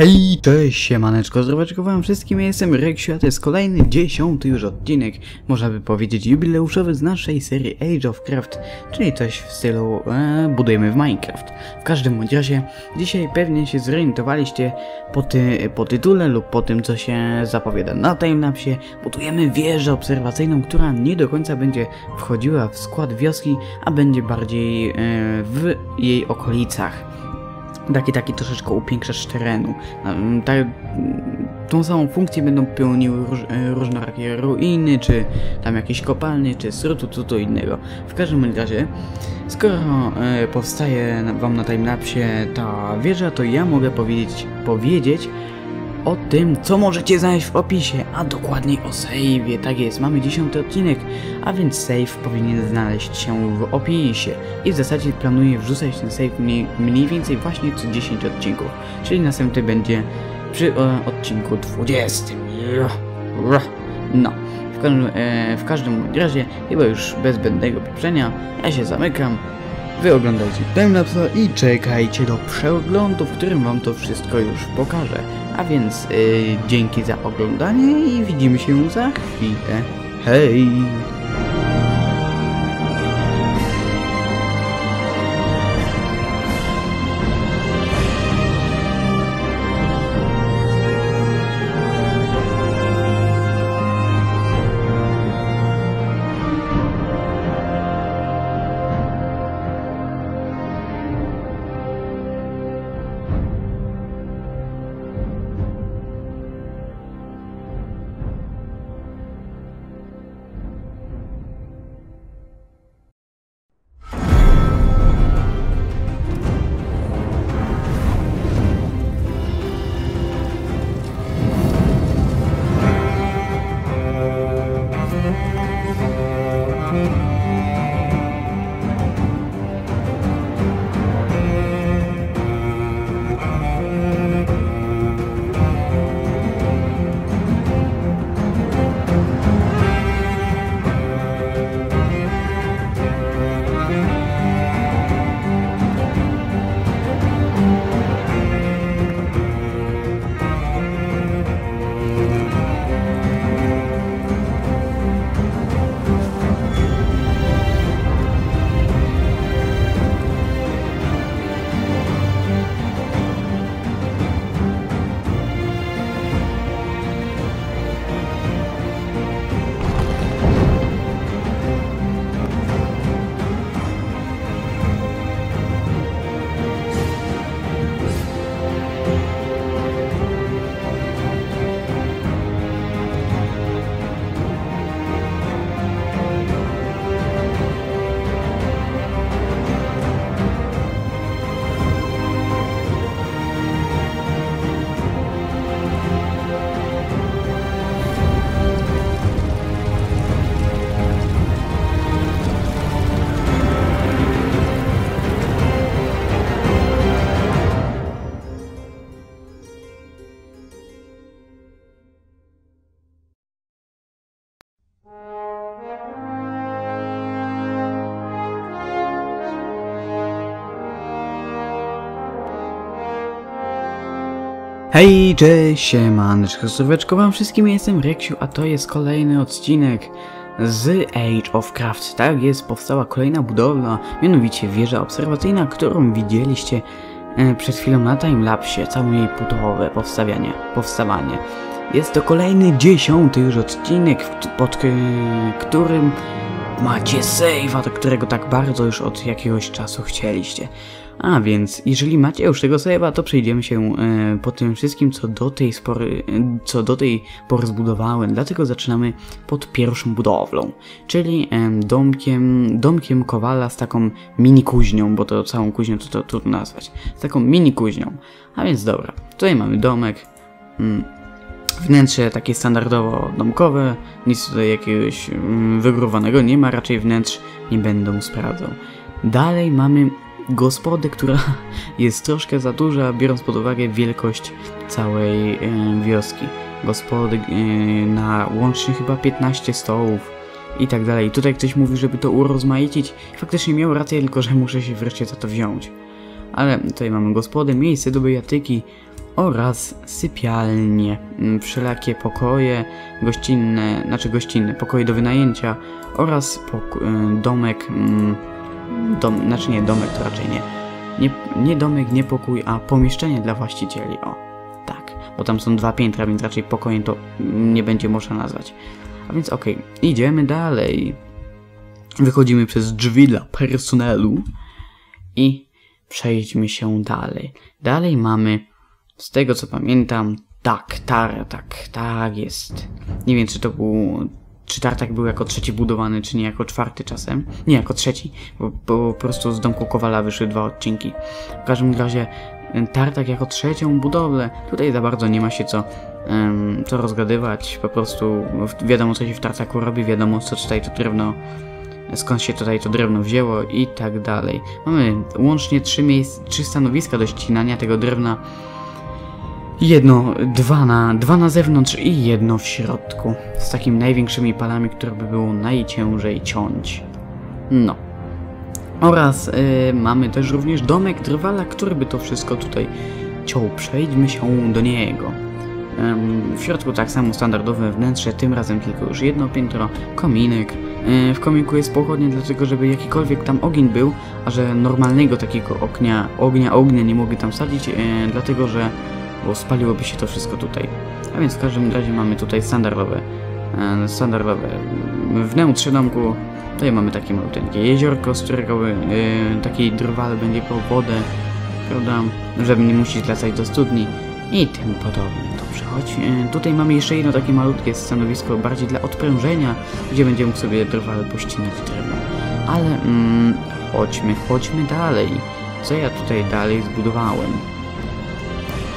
Hej, cześć, siemaneczko, zdroweczko wam wszystkim, ja jestem Reksiu, a to jest kolejny, dziesiąty już odcinek, można by powiedzieć jubileuszowy z naszej serii Age of Craft, czyli coś w stylu e, budujemy w Minecraft. W każdym bądź razie, dzisiaj pewnie się zorientowaliście po, ty, po tytule lub po tym, co się zapowiada na timelapsie, budujemy wieżę obserwacyjną, która nie do końca będzie wchodziła w skład wioski, a będzie bardziej e, w jej okolicach taki, taki troszeczkę upiększacz terenu. Ta, tą samą funkcję będą pełniły róż, e, różnorakie ruiny, czy tam jakieś kopalnie, czy srutu, co to innego. W każdym razie, skoro e, powstaje wam na timelapsie ta wieża, to ja mogę powiedzieć, powiedzieć o tym, co możecie znaleźć w opisie, a dokładniej o save'ie. Tak jest, mamy 10 odcinek, a więc save powinien znaleźć się w opisie. I w zasadzie planuję wrzucać ten save mniej, mniej więcej właśnie co 10 odcinków, czyli następny będzie przy odcinku 20. No, w każdym, e, w każdym razie, chyba już bez zbędnego pieprzenia, ja się zamykam. Wy oglądajcie timelapsa i czekajcie do przeglądu, w którym wam to wszystko już pokażę. A więc y, dzięki za oglądanie i widzimy się za chwilę. Hej! Hej, cześć, siemaneczko, zdroweczko wam wszystkim, jestem Reksiu, a to jest kolejny odcinek z Age of Craft. Tak jest, powstała kolejna budowla, mianowicie wieża obserwacyjna, którą widzieliście e, przed chwilą na timelapsie, całe jej budowe, powstawianie, powstawanie. Jest to kolejny dziesiąty już odcinek, pod którym macie save'a, do którego tak bardzo już od jakiegoś czasu chcieliście. A więc, jeżeli macie już tego save'a, to przejdziemy się e, po tym wszystkim, co do tej spory, e, co do tej pory zbudowałem. Dlatego zaczynamy pod pierwszą budowlą, czyli em, domkiem, domkiem Kowala z taką mini kuźnią, bo to całą kuźnią to, to trudno nazwać. Z taką mini kuźnią. A więc dobra, tutaj mamy domek. Mm, Wnętrze takie standardowo domkowe, nic tutaj jakiegoś mm, wygórowanego nie ma, raczej wnętrz nie będą sprawdzał. Dalej mamy gospodę, która jest troszkę za duża, biorąc pod uwagę wielkość całej wioski. Gospody e, na łącznie chyba 15 stołów i tak dalej. Tutaj ktoś mówi, żeby to urozmaicić. Faktycznie miał rację, tylko że muszę się wreszcie za to wziąć. Ale tutaj mamy gospodę, miejsce do bijatyki, oraz sypialnie, mm, wszelakie pokoje gościnne, znaczy gościnne, pokoje do wynajęcia oraz y, domek, mm, dom, znaczy nie, domek to raczej nie. nie. Nie domek, nie pokój, a pomieszczenie dla właścicieli, o. Tak, bo tam są dwa piętra, więc raczej pokojem to nie będzie można nazwać. A więc okej, idziemy dalej. Wychodzimy przez drzwi dla personelu i przejdźmy się dalej. Dalej mamy, z tego co pamiętam, tak, tartak, tak jest. Nie wiem, czy to był, czy tartak był jako trzeci budowany, czy nie jako czwarty czasem. Nie, jako trzeci, bo, bo po prostu z domku Kowala wyszły dwa odcinki. W każdym razie tartak jako trzecią budowlę. Tutaj za bardzo nie ma się co, em, co rozgadywać. Po prostu wiadomo, co się w tartaku robi, wiadomo, co tutaj to drewno skąd się tutaj to drewno wzięło i tak dalej. Mamy łącznie trzy, miejsc, trzy stanowiska do ścinania tego drewna. Jedno, dwa na, dwa na zewnątrz i jedno w środku. Z takimi największymi palami, które by było najciężej ciąć. No. Oraz y, mamy też również domek drwala, który by to wszystko tutaj ciął. Przejdźmy się do niego. Ym, w środku tak samo standardowe wnętrze, tym razem tylko już jedno piętro, kominek, E, w komiku jest pochodnie dlatego, żeby jakikolwiek tam ogień był, a że normalnego takiego ognia, ognia, ognia nie mogli tam sadzić, e, dlatego że bo spaliłoby się to wszystko tutaj. A więc w każdym razie mamy tutaj standardowe, e, standardowe wnętrze domku. Tutaj mamy takie malutkie jeziorko, z którego e, taki drwal będzie po wodę, prawda, żeby nie musieć latać do studni i tym podobne. Dobrze, choć e, tutaj mamy jeszcze jedno takie malutkie stanowisko, bardziej dla odprężenia, gdzie będzie mógł sobie drwal pościnać drewno. Ale mm, chodźmy, chodźmy dalej. Co ja tutaj dalej zbudowałem?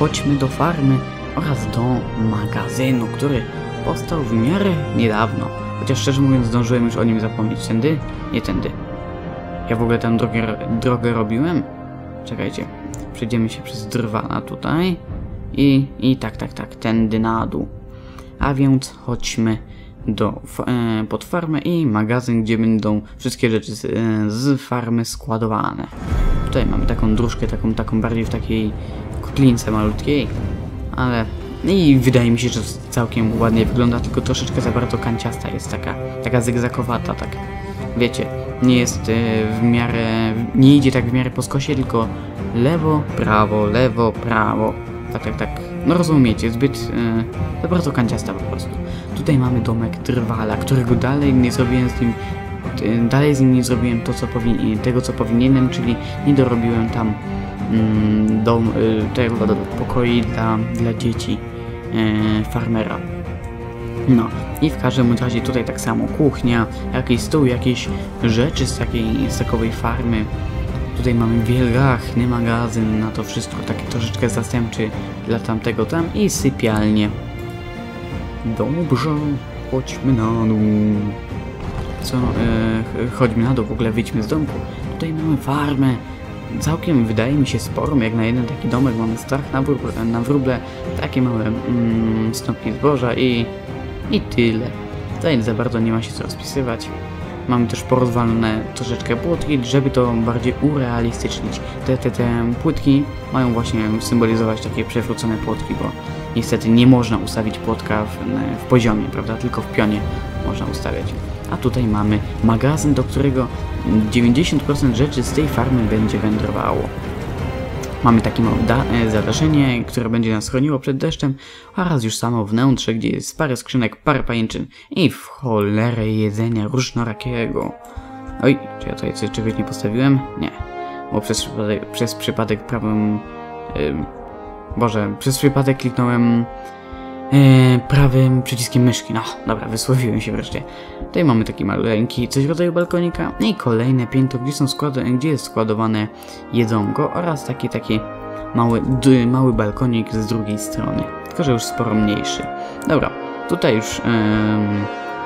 Chodźmy do farmy oraz do magazynu, który powstał w miarę niedawno. Chociaż szczerze mówiąc zdążyłem już o nim zapomnieć. Tędy? Nie tędy. Ja w ogóle tę drogę, drogę robiłem? Czekajcie. Przejdziemy się przez drwala tutaj. I, I tak, tak, tak, tędy na dół. A więc chodźmy do, e, pod farmę i magazyn, gdzie będą wszystkie rzeczy z, e, z farmy składowane. Tutaj mamy taką dróżkę, taką, taką bardziej w takiej kotlince malutkiej, ale i wydaje mi się, że całkiem ładnie wygląda, tylko troszeczkę za bardzo kanciasta jest taka, taka zygzakowata, tak. Wiecie, nie jest e, w miarę, nie idzie tak w miarę po skosie, tylko lewo, prawo, lewo, prawo tak, tak, tak. No rozumiecie, zbyt e, za bardzo kanciasta po prostu. Tutaj mamy domek Drwala, którego dalej nie zrobiłem z nim e, dalej z nim nie zrobiłem to, co tego, co powinienem, czyli nie dorobiłem tam mm, dom, e, tego pokoi dla, dla dzieci e, farmera. No i w każdym razie tutaj tak samo kuchnia, jakiś stół, jakieś rzeczy z takiej z takowej farmy. Tutaj mamy wielgachny magazyn na to wszystko, taki troszeczkę zastępczy dla tamtego tam i sypialnie. Dobrze, chodźmy na dół. Co, e, chodźmy na dół, w ogóle wyjdźmy z domku. Tutaj mamy farmę. Całkiem wydaje mi się sporą, jak na jeden taki domek mamy strach na, wróble, na wróble, takie małe mm, zboża i, i tyle. Tutaj za bardzo nie ma się co rozpisywać. Mamy też porozwalone troszeczkę płotki, żeby to bardziej urealistycznić. Te, te, te płytki mają właśnie symbolizować takie przewrócone płotki, bo niestety nie można ustawić płotka w, w poziomie, prawda? Tylko w pionie można ustawiać. A tutaj mamy magazyn, do którego 90% rzeczy z tej farmy będzie wędrowało. Mamy takie e, zadaszenie, które będzie nas chroniło przed deszczem oraz już samo wnętrze, gdzie jest parę skrzynek, parę pajęczyn i w cholerę jedzenia różnorakiego. Oj, czy ja tutaj coś czegoś nie postawiłem? Nie, bo przez przypadek, przez przypadek prawym... Yy, Boże, przez przypadek kliknąłem Yy, prawym przyciskiem myszki. No, dobra, wysłowiłem się wreszcie. Tutaj mamy taki maleńki, coś w rodzaju balkonika i kolejne piętro, gdzie, są gdzie jest składowane jedzonko oraz taki, taki mały, mały balkonik z drugiej strony. Tylko, że już sporo mniejszy. Dobra, tutaj już yy,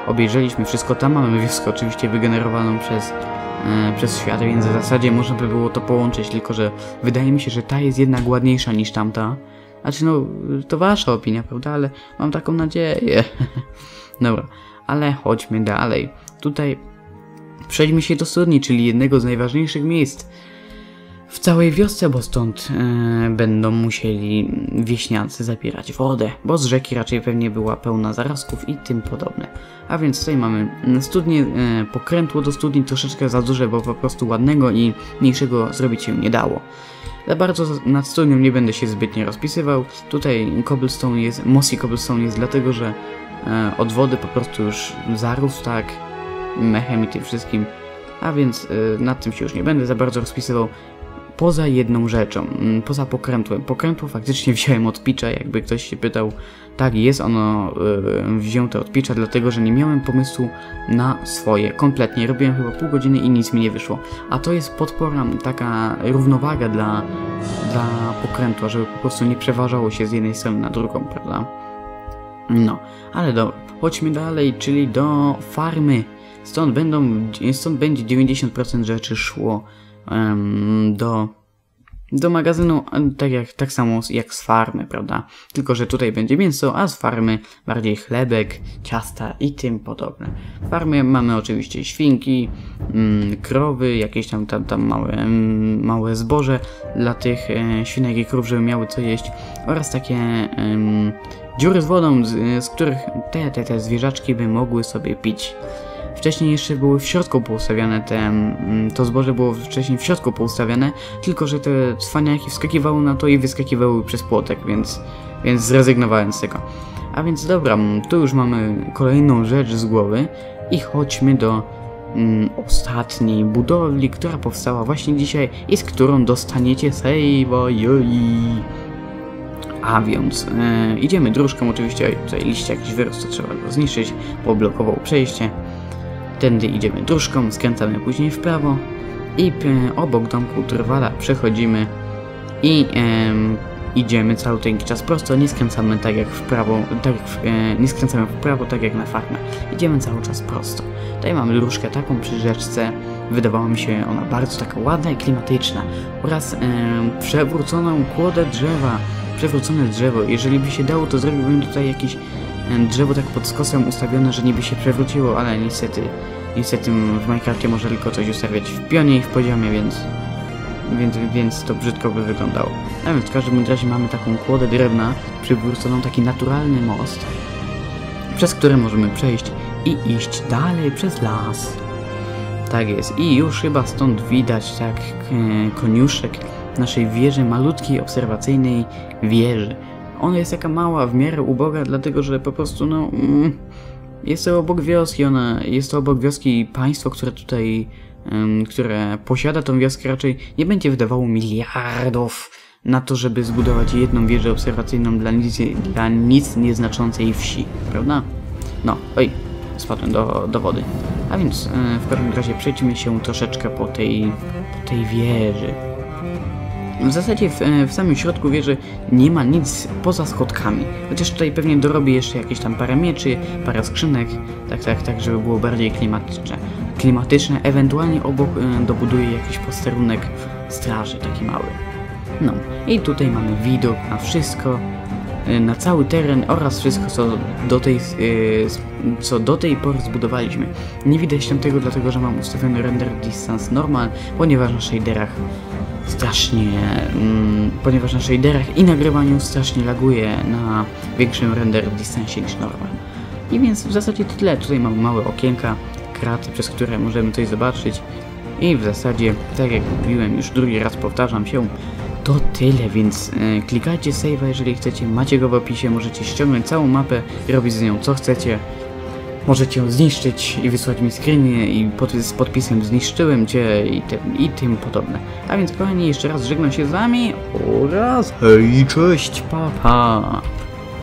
obejrzeliśmy wszystko. Tam mamy wioskę oczywiście wygenerowaną przez yy, przez świat, więc w zasadzie można by było to połączyć, tylko że wydaje mi się, że ta jest jednak ładniejsza niż tamta. Znaczy, no, to wasza opinia, prawda? Ale mam taką nadzieję. Dobra, ale chodźmy dalej. Tutaj przejdźmy się do studni, czyli jednego z najważniejszych miejsc w całej wiosce, bo stąd e, będą musieli wieśniacy zapierać wodę, bo z rzeki raczej pewnie była pełna zarazków i tym podobne. A więc tutaj mamy studnię, e, pokrętło do studni troszeczkę za duże, bo po prostu ładnego i mniejszego zrobić się nie dało. Za bardzo nad studnią nie będę się zbytnio rozpisywał. Tutaj cobblestone jest, mossy cobblestone jest dlatego, że e, od wody po prostu już zarósł tak mechem i tym wszystkim. A więc e, nad tym się już nie będę za bardzo rozpisywał. Poza jedną rzeczą, mm, poza pokrętłem. Pokrętło faktycznie wziąłem od picza, jakby ktoś się pytał. Tak, jest ono yy, wzięte od picza, dlatego że nie miałem pomysłu na swoje. Kompletnie. Robiłem chyba pół godziny i nic mi nie wyszło. A to jest podpora, taka równowaga dla, dla pokrętła, żeby po prostu nie przeważało się z jednej strony na drugą, prawda? No, ale dobra. Chodźmy dalej, czyli do farmy. Stąd będą, stąd będzie 90% rzeczy szło do, do magazynu, tak, jak, tak samo jak z farmy, prawda? Tylko, że tutaj będzie mięso, a z farmy bardziej chlebek, ciasta i tym podobne. W farmie mamy oczywiście świnki, mm, krowy, jakieś tam, tam, tam małe, małe zboże dla tych e, świnek i krów, żeby miały co jeść oraz takie dziury z wodą, z, z których te, te, te zwierzaczki by mogły sobie pić. Wcześniej jeszcze były w środku poustawiane te, mm, to zboże było wcześniej w środku poustawiane, tylko że te cwaniaki wskakiwały na to i wyskakiwały przez płotek, więc, więc zrezygnowałem z tego. A więc dobra, mm, tu już mamy kolejną rzecz z głowy i chodźmy do mm, ostatniej budowli, która powstała właśnie dzisiaj i z którą dostaniecie save'a, A więc e, idziemy dróżką, oczywiście tutaj liście jakiś wyrost, to trzeba go zniszczyć, poblokował przejście. Tędy idziemy dróżką, skręcamy później w prawo i obok domku Trwala przechodzimy i em, idziemy cały ten czas prosto, nie skręcamy tak jak w prawo, tak w, e, nie skręcamy w prawo, tak jak na farmę. Idziemy cały czas prosto. Tutaj mamy dróżkę taką przy rzeczce, wydawała mi się ona bardzo taka ładna i klimatyczna oraz e, przewróconą kłodę drzewa, przewrócone drzewo. Jeżeli by się dało, to zrobiłbym tutaj jakiś drzewo tak pod skosem ustawione, że niby się przewróciło, ale niestety, niestety w Minecraftie może tylko coś ustawiać w pionie i w poziomie, więc, więc, więc to brzydko by wyglądało. A więc w każdym razie mamy taką kłodę drewna, przywróconą taki naturalny most, przez który możemy przejść i iść dalej przez las. Tak jest. I już chyba stąd widać tak koniuszek naszej wieży, malutkiej obserwacyjnej wieży. Ona jest taka mała, w miarę uboga, dlatego że po prostu, no... Mm, jest to obok wioski, ona... Jest to obok wioski państwo, które tutaj... Które posiada tą wioskę, raczej nie będzie wydawało miliardów na to, żeby zbudować jedną wieżę obserwacyjną dla nic, dla nic nieznaczącej wsi, prawda? No, oj, spadłem do, do wody. A więc e, w każdym razie przejdźmy się troszeczkę po tej, po tej wieży. W zasadzie w, w, samym środku wieży nie ma nic poza schodkami. Chociaż tutaj pewnie dorobię jeszcze jakieś tam parę mieczy, parę skrzynek, tak, tak, tak, żeby było bardziej klimatyczne. Klimatyczne, ewentualnie obok y, dobuduję jakiś posterunek straży, taki mały. No, i tutaj mamy widok na wszystko, na cały teren oraz wszystko, co do tej, y, co do tej pory zbudowaliśmy. Nie widać tam tego, dlatego że mam ustawiony render distance normal, ponieważ na shaderach strasznie, mm, ponieważ na shaderach i nagrywaniu strasznie laguje na większym render distance niż normal. I więc w zasadzie tyle. Tutaj mamy małe okienka, kraty, przez które możemy coś zobaczyć. I w zasadzie, tak jak mówiłem, już drugi raz powtarzam się, to tyle, więc e, klikajcie save, jeżeli chcecie, macie go w opisie, możecie ściągnąć całą mapę i robić z nią co chcecie. Możecie ją zniszczyć i wysłać mi screeny i pod, z podpisem zniszczyłem cię i, tym i tym podobne. A więc kochani, jeszcze raz żegnam się z wami oraz hej, cześć, papa! Pa.